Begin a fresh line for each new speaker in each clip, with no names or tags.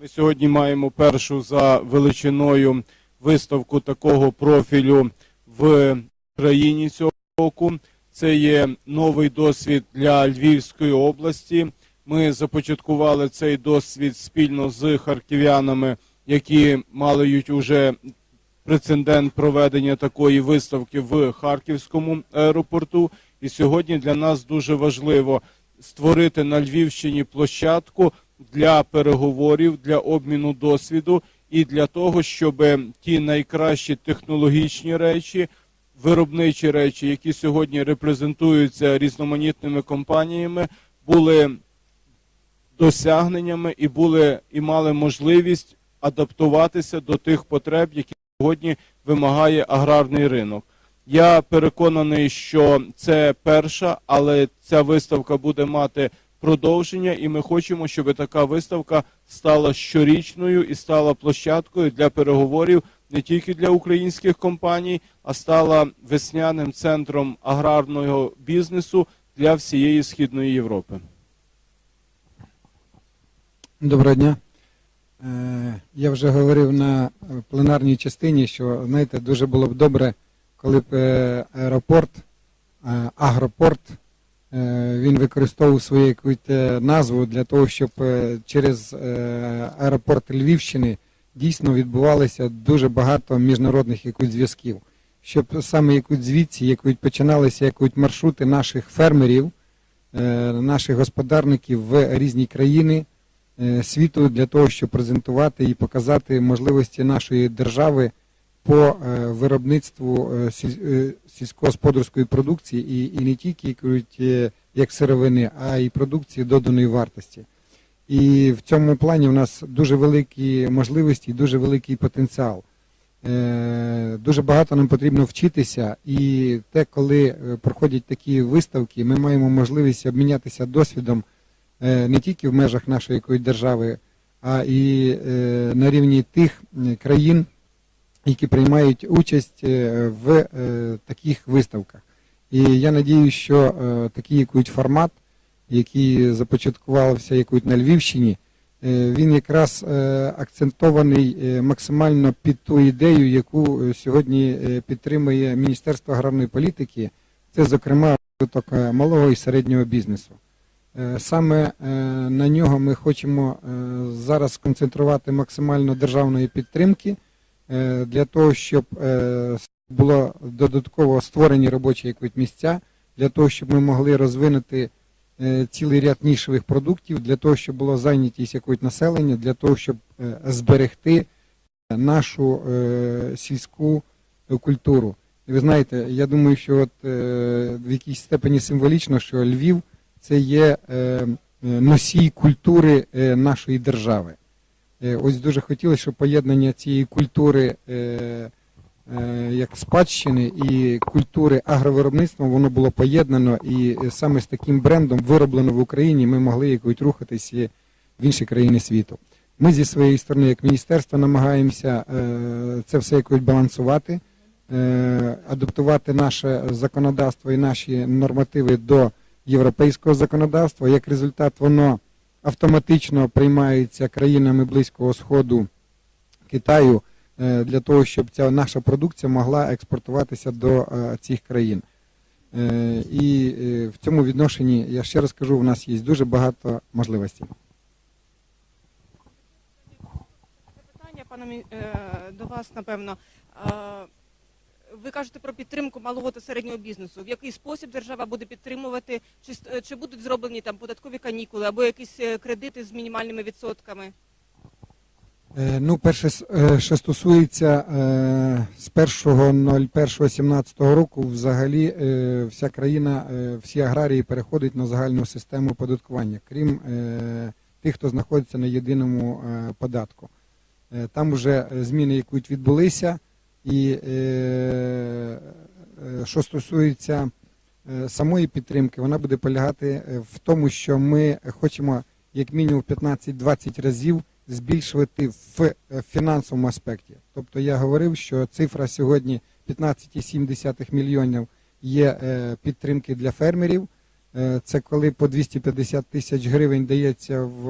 Ми сьогодні маємо першу за величиною виставку такого профілю в країні цього року. Це є новий досвід для Львівської області. Ми започаткували цей досвід спільно з харків'янами, які мають уже прецедент проведення такої виставки в Харківському аеропорту. І сьогодні для нас дуже важливо створити на Львівщині площадку для переговорів, для обміну досвіду і для того, щоб ті найкращі технологічні речі, виробничі речі, які сьогодні репрезентуються різноманітними компаніями, були досягненнями і були і мали можливість адаптуватися до тих потреб, які сьогодні вимагає аграрний ринок. Я переконаний, що це перша, але ця виставка буде мати продовження, і ми хочемо, щоб така виставка стала щорічною і стала площадкою для переговорів не тільки для українських компаній, а стала весняним центром аграрного бізнесу для всієї східної Європи.
Доброго дня. Е, Я вже говорив на пленарній частині, що знаєте, дуже було б добре, коли б е, аеропорт, е, агропорт, він використовував свою е, назву для того, щоб е, через е, аеропорт Львівщини дійсно відбувалося дуже багато міжнародних якусь зв'язків. Щоб саме якусь звідси, якусь починалися якусь маршрути наших фермерів, е, наших господарників в різні країни е, світу для того, щоб презентувати і показати можливості нашої держави по е, виробництву е, е, сільськогосподарської продукції і, і не тільки кажуть, е, як сировини, а й продукції доданої вартості. І в цьому плані у нас дуже великі можливості і дуже великий потенціал. Дуже багато нам потрібно вчитися, і те, коли проходять такі виставки, ми маємо можливість обмінятися досвідом не тільки в межах нашої якоїсь держави, а і на рівні тих країн, які приймають участь е, в е, таких виставках. І я надіюсь, що е, такий якийсь формат, який започаткувався якось на Львівщині, він якраз акцентований максимально під ту ідею, яку сьогодні підтримує Міністерство аграрної політики. Це, зокрема, розвиток малого і середнього бізнесу. Саме на нього ми хочемо зараз сконцентрувати максимально державної підтримки для того, щоб е, було додатково створені робочі якісь місця, для того, щоб ми могли розвинути е, цілий ряд нішевих продуктів, для того, щоб було зайнятість якогось населення, для того, щоб е, зберегти нашу е, сільську е, культуру. Ви знаєте, я думаю, що от е, в якійсь степені символічно, що Львів це є е, е, носій культури е, нашої держави. Е, Ось дуже хотілося, щоб поєднання цієї культури е, е, як спадщини і культури агровиробництва воно було поєднано, і саме з таким брендом вироблено в Україні ми могли якось рухатись в інші країни світу. Ми зі своєї сторони, як міністерство, намагаємося це все якось балансувати, адаптувати наше законодавство і наші нормативи до європейського законодавства. Як результат, воно автоматично приймається країнами Близького Сходу Китаю е, для того, щоб ця наша продукція могла експортуватися до е, цих країн. Е, І в цьому відношенні, я ще раз кажу, у нас є дуже багато можливостей.
Запитання, пане до вас, напевно. Ви кажете про підтримку малого та середнього бізнесу. В який спосіб держава буде підтримувати? Чи, е, чи будуть зроблені там податкові канікули або якісь е, кредити з мінімальними відсотками?
Е, Ну, перше, що стосується з 1.01.17 року, взагалі вся країна, всі аграрії переходять на загальну систему оподаткування, крім тих, хто знаходиться на єдиному податку. Там вже зміни, які відбулися, і е, е, що стосується е, самої підтримки, вона буде полягати в тому, що ми хочемо як мінімум 15-20 разів збільшувати в фінансовому аспекті. Тобто я говорив, що цифра сьогодні 15,7 мільйонів є підтримки для фермерів. Це коли по 250 тисяч гривень дається в,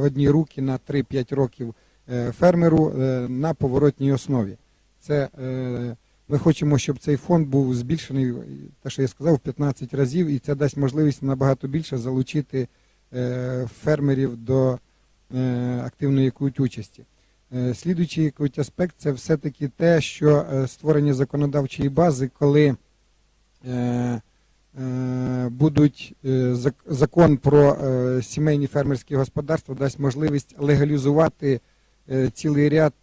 одні руки на 3-5 років фермеру на поворотній основі. Це е, ми хочемо, щоб цей фонд був збільшений, те, що я сказав, в 15 разів, і це дасть можливість набагато більше залучити е, фермерів до е, активної участі. Слідуючий якийсь аспект це все-таки те, що створення законодавчої бази, коли будуть зак- закон про сімейні фермерські господарства дасть можливість легалізувати цілий ряд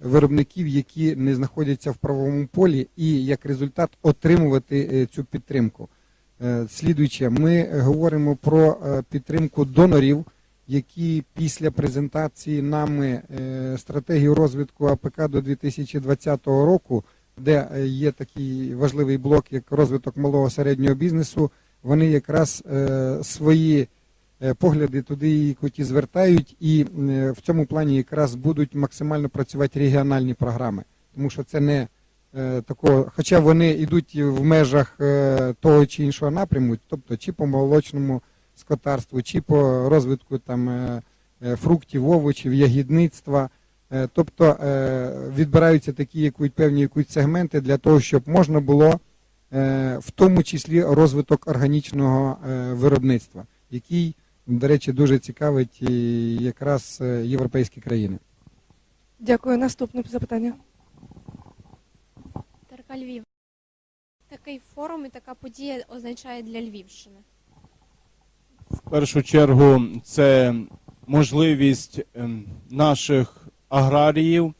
виробників, які не знаходяться в правовому полі, і як результат отримувати е, цю підтримку. Е, Слідуюче, ми говоримо про е, підтримку донорів, які після презентації нами стратегії розвитку АПК до 2020 року, де є такий важливий блок, як розвиток малого середнього бізнесу, вони якраз свої погляди туди і куті звертають, і е, в цьому плані якраз будуть максимально працювати регіональні програми, тому що це не е, такого, хоча вони йдуть в межах е, того чи іншого напряму, тобто чи по молочному скотарству, чи по розвитку там е, е, фруктів, овочів, ягідництва. Е, Тобто е, відбираються такі якусь певні якусь сегменти для того, щоб можна було е, в тому числі розвиток органічного е, виробництва, який, до речі, дуже цікавить і якраз е, європейські країни.
Дякую. Наступне запитання.
Терка Львів. Такий форум і така подія означає для Львівщини.
В першу чергу це можливість ем, наших аграріїв,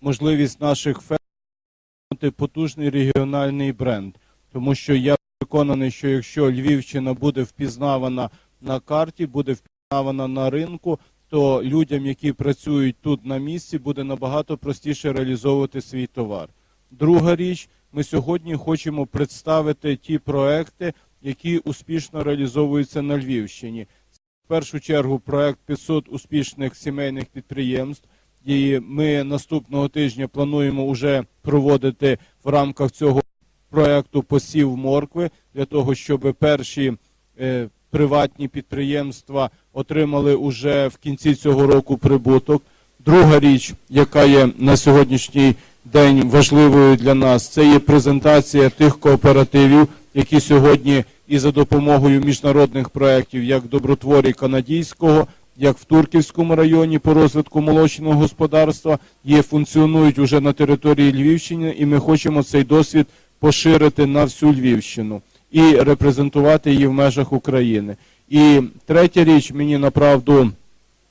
можливість наших фермерів потужний регіональний бренд. Тому що я переконаний, що якщо Львівщина буде впізнавана на карті, буде впізнавана на ринку, то людям, які працюють тут на місці, буде набагато простіше реалізовувати свій товар. Друга річ, ми сьогодні хочемо представити ті проекти, які успішно реалізовуються на Львівщині. В першу чергу проект 500 успішних сімейних підприємств. І ми наступного тижня плануємо вже проводити в рамках цього проекту посів моркви для того, щоб перші е, приватні підприємства отримали уже в кінці цього року прибуток. Друга річ, яка є на сьогоднішній день важливою для нас, це є презентація тих кооперативів, які сьогодні і за допомогою міжнародних проєктів, як добротворі канадійського, як в Турківському районі по розвитку молочного господарства, є функціонують уже на території Львівщини, і ми хочемо цей досвід поширити на всю Львівщину і репрезентувати її в межах України. І третя річ, мені направду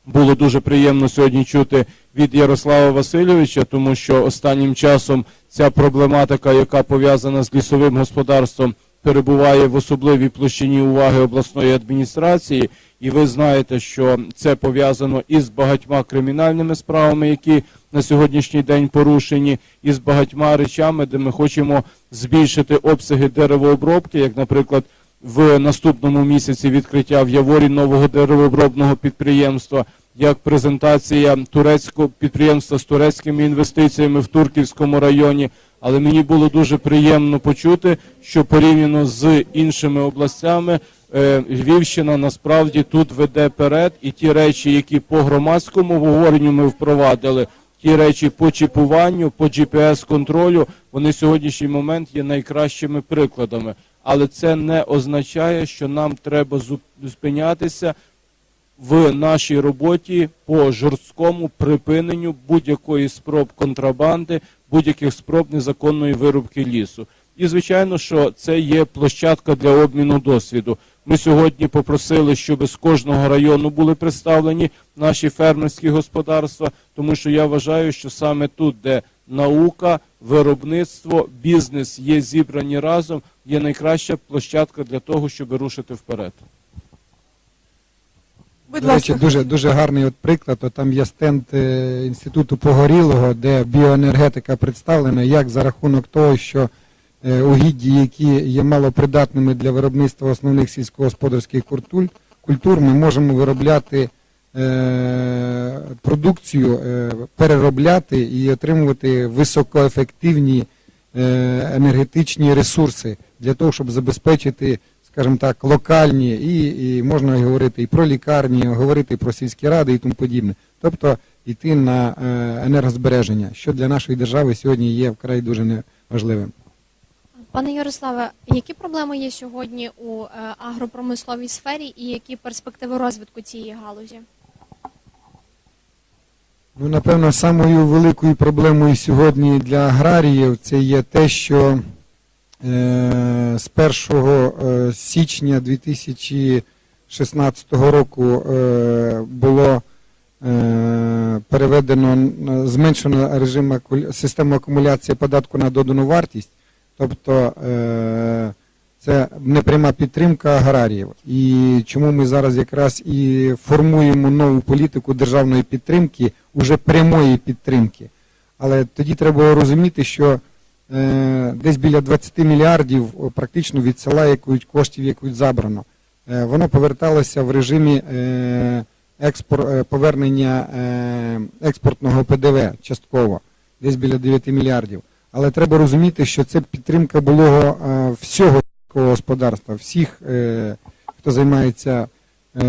було дуже приємно сьогодні чути від Ярослава Васильовича, тому що останнім часом ця проблематика, яка пов'язана з лісовим господарством, перебуває в особливій площині уваги обласної адміністрації. І ви знаєте, що це пов'язано із багатьма кримінальними справами, які на сьогоднішній день порушені, і з багатьма речами, де ми хочемо збільшити обсяги деревообробки, як, наприклад, в наступному місяці відкриття в Яворі нового деревообробного підприємства, як презентація турецького підприємства з турецькими інвестиціями в Турківському районі. Але мені було дуже приємно почути, що порівняно з іншими областями е, Львівщина насправді тут веде перед, і ті речі, які по громадському обговоренню ми впровадили, ті речі по чіпуванню, по GPS-контролю, вони в сьогоднішній момент є найкращими прикладами. Але це не означає, що нам треба зупинятися в нашій роботі по жорсткому припиненню будь-якої спроб контрабанди, будь-яких спроб незаконної вирубки лісу. І звичайно, що це є площадка для обміну досвіду. Ми сьогодні попросили, щоб з кожного району були представлені наші фермерські господарства, тому що я вважаю, що саме тут, де наука, виробництво, бізнес є зібрані разом, є найкраща площадка для того, щоб рушити вперед.
Будь
До речі, дуже, дуже гарний от приклад. От там є стенд е, інституту Погорілого, де біоенергетика представлена, як за рахунок того, що е, угідді, які є малопридатними для виробництва основних сільськогосподарських культур, культур ми можемо виробляти е, продукцію, е, переробляти і отримувати високоефективні е, енергетичні ресурси для того, щоб забезпечити, скажімо так, локальні, і, і можна говорити і про лікарні, говорити і про сільські ради і тому подібне. Тобто йти на е, енергозбереження, що для нашої держави сьогодні є вкрай дуже важливим.
Пане Ярославе, які проблеми є сьогодні у е, агропромисловій сфері і які перспективи розвитку цієї галузі?
Ну, напевно, самою великою проблемою сьогодні для аграріїв це є те, що з 1 е, січня 2016 року е, було е, переведено, зменшено режим систему акумуляції податку на додану вартість, тобто е, це непряма підтримка аграріїв. І чому ми зараз якраз і формуємо нову політику державної підтримки, уже прямої підтримки. Але тоді треба розуміти, що е, десь біля 20 мільярдів практично від села якусь коштів якусь забрано. Е, воно поверталося в режимі е, е, повернення е, експортного ПДВ частково, десь біля 9 мільярдів. Але треба розуміти, що це підтримка було е, всього господарства, всіх, е, хто займається е,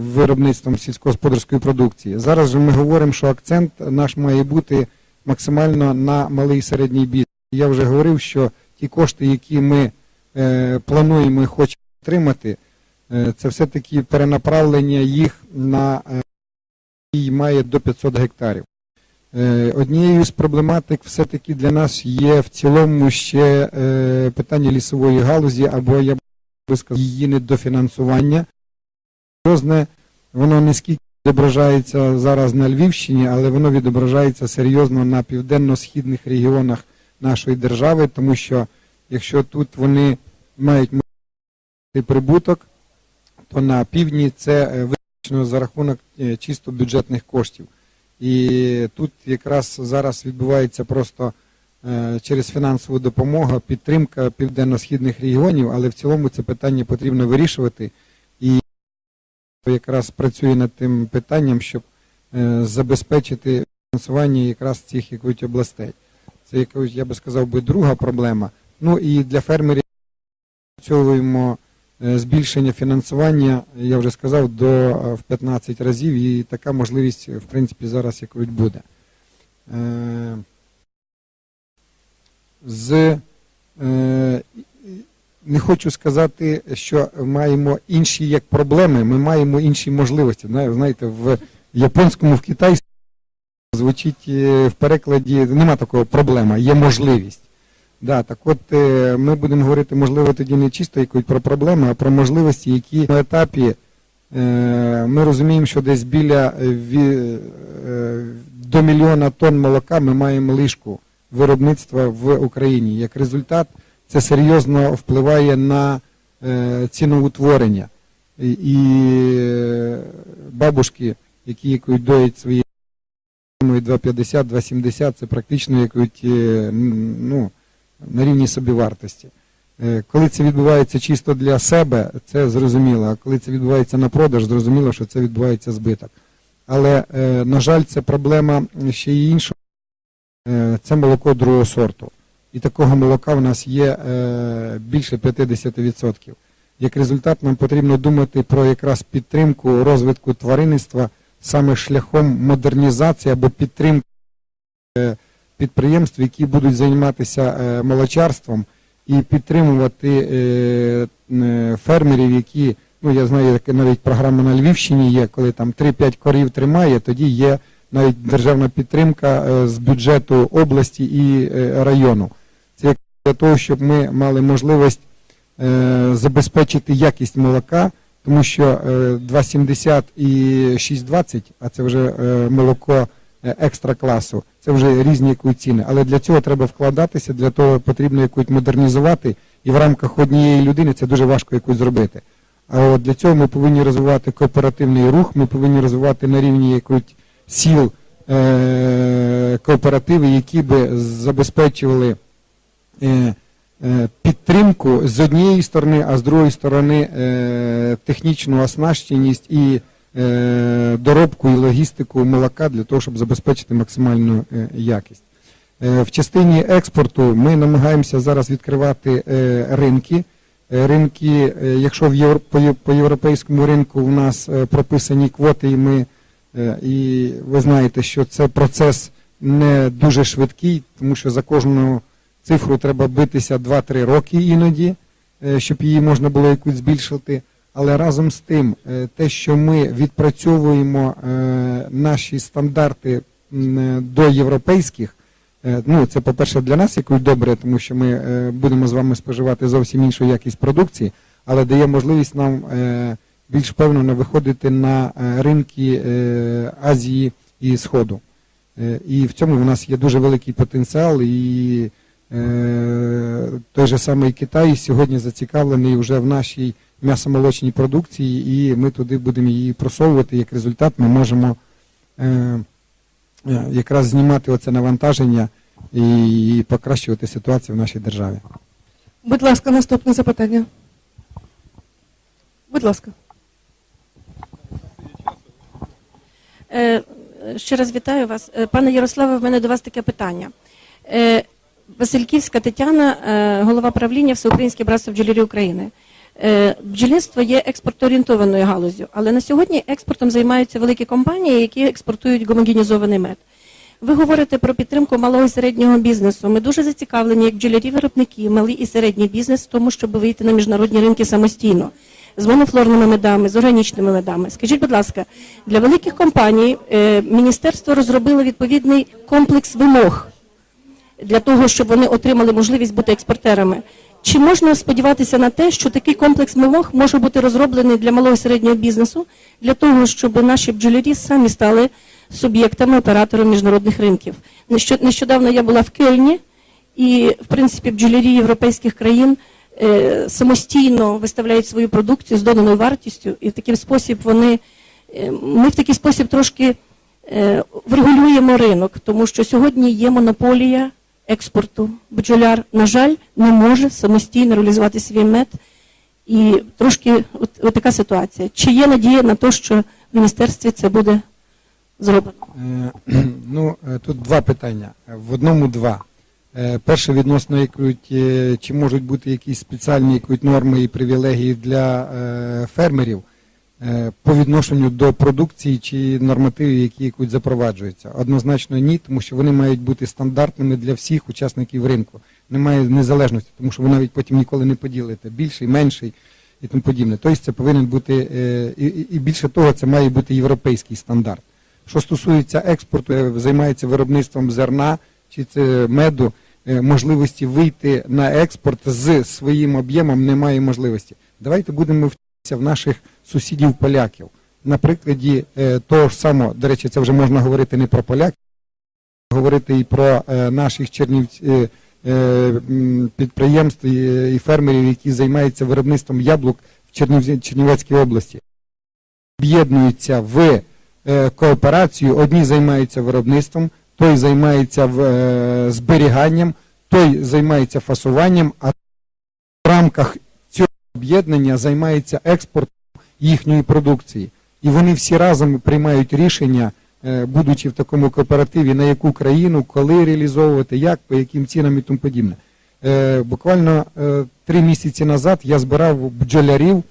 виробництвом сільськогосподарської продукції. Зараз же ми говоримо, що акцент наш має бути максимально на малий і середній бізнес. Я вже говорив, що ті кошти, які ми е, плануємо і хочемо отримати, е, це все-таки перенаправлення їх на е, який має до 500 гектарів. Однією з проблематик все-таки для нас є в цілому ще питання лісової галузі, або я би сказав, її недофінансування. Серйозне, воно не скільки відображається зараз на Львівщині, але воно відображається серйозно на південно-східних регіонах нашої держави, тому що якщо тут вони мають прибуток, то на півдні це е, виключно за рахунок е, чисто бюджетних коштів. І тут якраз зараз відбувається просто е, через фінансову допомогу підтримка південно-східних регіонів, але в цілому це питання потрібно вирішувати. І якраз працює над тим питанням, щоб забезпечити фінансування якраз цих якось областей. Це якось, я би сказав, би друга проблема. Ну і для фермерів працьовуємо е, збільшення фінансування, я вже сказав, до е, в 15 разів, і така можливість, в принципі, зараз якось буде. Е, З не хочу сказати, що маємо інші як проблеми, ми маємо інші можливості. Знаєте, в японському, в китайському звучить е, в перекладі нема такого проблема, є можливість. Да, так от е, ми будемо говорити, можливо, тоді не чисто якось про проблеми, а про можливості, які на етапі е, ми розуміємо, що десь біля до мільйона тонн молока ми маємо лишку виробництва в Україні. Як результат, це серйозно впливає на ціноутворення. І, бабушки, які доять свої 2,50, 2,70, це практично якось, е, ну, на рівні собівартості. Е, Коли це відбувається чисто для себе, це зрозуміло. А коли це відбувається на продаж, зрозуміло, що це відбувається збиток. Але, е, на жаль, це проблема ще й. Е, Це молоко другого сорту. І такого молока в нас є більше 50%. Як результат, нам потрібно думати про якраз підтримку розвитку тваринництва саме шляхом модернізації або підтримки е, підприємств, які будуть займатися е, молочарством, і підтримувати е, фермерів, які, ну я знаю, навіть програма на Львівщині є, коли там 3-5 корів тримає, тоді є навіть державна підтримка з бюджету області і району. Це для того, щоб ми мали можливість забезпечити якість молока, тому що е, 2,70 і 6,20, а це вже е, молоко е, екстра класу, це вже різні ціни. Але для цього треба вкладатися, для того потрібно якось модернізувати, і в рамках однієї людини це дуже важко якось зробити. А от для цього ми повинні розвивати кооперативний рух, ми повинні розвивати на рівні якось сіл е, кооперативи, які би забезпечували е, е, підтримку з однієї сторони, а з другої сторони е, технічну оснащеність і е, доробку і логістику молока для того, щоб забезпечити максимальну е, якість. Е, В частині експорту ми намагаємося зараз відкривати е, ринки Е, Ринки, е, якщо в Євро- по, європейському ринку у нас е, прописані квоти, і ми е, і ви знаєте, що це процес не дуже швидкий, тому що за кожну цифру треба битися 2-3 роки іноді, е, щоб її можна було якусь збільшити. Але разом з тим, е, те, що ми відпрацьовуємо е, наші стандарти до європейських, ну це по-перше для нас якось добре, тому що ми будемо з вами споживати зовсім іншу якість продукції, але дає можливість нам більш впевнено виходити на ринки Азії і Сходу. І в цьому у нас є дуже великий потенціал, і той же самий Китай сьогодні зацікавлений вже в нашій м'ясомолочній продукції, і ми туди будемо її просовувати. Як результат, ми можемо е, е, якраз знімати оце навантаження і, і покращувати ситуацію в нашій державі.
Будь ласка, наступне запитання. Будь ласка.
Е, Ще раз вітаю вас. Е, Пане Ярославе, в мене до вас таке питання. Васильківська Тетяна, е, голова правління Всеукраїнське братство бджолярів України. Е, Бджільництво є експортоорієнтованою галузю, але на сьогодні експортом займаються великі компанії, які експортують гомогенізований мед. Ви говорите про підтримку малого і середнього бізнесу. Ми дуже зацікавлені, як бджолярі-виробники, малий і середній бізнес в тому, щоб вийти на міжнародні ринки самостійно з монофлорними медами, з органічними медами. Скажіть, будь ласка, для великих компаній е, міністерство розробило відповідний комплекс вимог для того, щоб вони отримали можливість бути експортерами. Чи можна сподіватися на те, що такий комплекс вимог може бути розроблений для малого і середнього бізнесу, для того, щоб наші бджолярі самі стали суб'єктами оператором міжнародних ринків? Нещодавно я була в Кельні, і в принципі бджолярі європейських країн е, самостійно виставляють свою продукцію з доданою вартістю, і в такий спосіб вони е, ми в такий спосіб трошки е, врегулюємо ринок, тому що сьогодні є монополія експорту. Бджоляр, на жаль, не може самостійно реалізувати свій мед. І трошки от, от така ситуація. Чи є надія на те, що в міністерстві це буде зроблено?
Е, Ну, е, тут два питання. В одному два. Е, Перше відносно якуть, е, чи можуть бути якісь спеціальні якуть норми і привілегії для е, фермерів по відношенню до продукції чи нормативів, які якуть запроваджуються. Однозначно ні, тому що вони мають бути стандартними для всіх учасників ринку. Немає незалежності, тому що ви навіть потім ніколи не поділите більший, менший і тому подібне. Тобто це повинен бути е, і, більше того, це має бути європейський стандарт. Що стосується експорту, е, займається виробництвом зерна чи це меду, е, можливості вийти на експорт з своїм об'ємом немає можливості. Давайте будемо вчитися в наших сусідів поляків. На прикладі е, того ж самого, до речі, це вже можна говорити не про поляків, говорити і про е, наших чернівців. Е, підприємств і, фермерів, які займаються виробництвом яблук в Чернівецькій області, об'єднуються в кооперацію. Одні займаються виробництвом, той займається зберіганням, той займається фасуванням, а в рамках об'єднання займається експортом їхньої продукції. І вони всі разом приймають рішення, е, будучи в такому кооперативі, на яку країну, коли реалізовувати, як, по яким цінам і тому подібне. Е, Буквально е, три місяці назад я збирав бджолярів,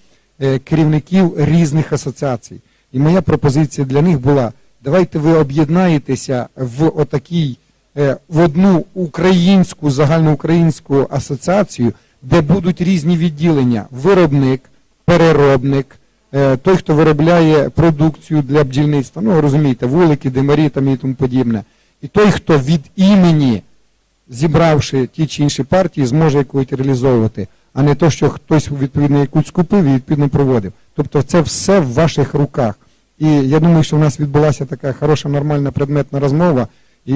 керівників різних асоціацій. І моя пропозиція для них була: давайте ви об'єднаєтеся в отакій, в одну українську загальноукраїнську асоціацію, де будуть різні відділення: виробник, переробник, е, той, хто виробляє продукцію для бджільництва, ну розумієте, вулики, димарі там і тому подібне. І той, хто від імені, зібравши ті чи інші партії, зможе якось реалізовувати, а не то, що хтось відповідно якусь купив і відповідно проводив. Тобто це все в ваших руках. І я думаю, що в нас відбулася така хороша, нормальна предметна розмова, і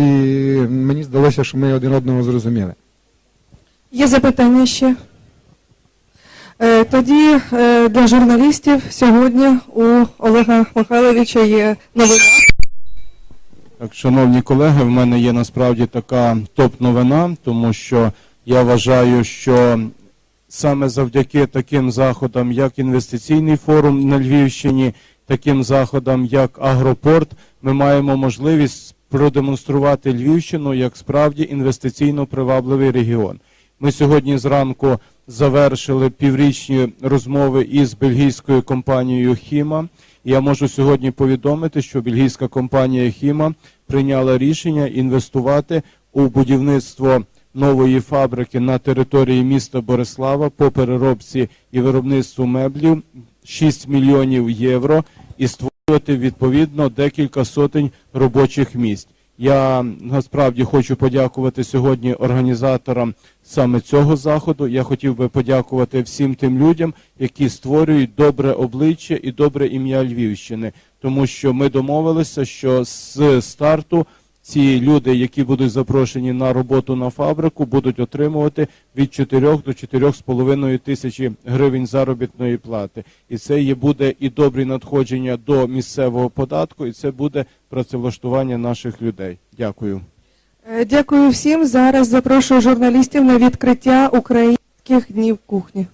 мені здалося, що ми один одного зрозуміли.
Є запитання ще? Е, Тоді е, для журналістів сьогодні у Олега Михайловича є новина.
Так, шановні колеги, в мене є насправді така топ-новина, тому що я вважаю, що саме завдяки таким заходам, як інвестиційний форум на Львівщині, таким заходам, як Агропорт, ми маємо можливість продемонструвати Львівщину як справді інвестиційно привабливий регіон. Ми сьогодні зранку завершили піврічні розмови із бельгійською компанією Хіма. Я можу сьогодні повідомити, що бельгійська компанія Хіма прийняла рішення інвестувати у будівництво нової фабрики на території міста Борислава по переробці і виробництву меблів 6 мільйонів євро і створювати відповідно декілька сотень робочих місць. Я насправді хочу подякувати сьогодні організаторам саме цього заходу. Я хотів би подякувати всім тим людям, які створюють добре обличчя і добре ім'я Львівщини, тому що ми домовилися, що з старту ці люди, які будуть запрошені на роботу на фабрику, будуть отримувати від 4 до 4,5 тисячі гривень заробітної плати. І це є буде і добрі надходження до місцевого податку, і це буде працевлаштування наших людей. Дякую.
Е, Дякую всім. Зараз запрошую журналістів на відкриття українських днів кухні.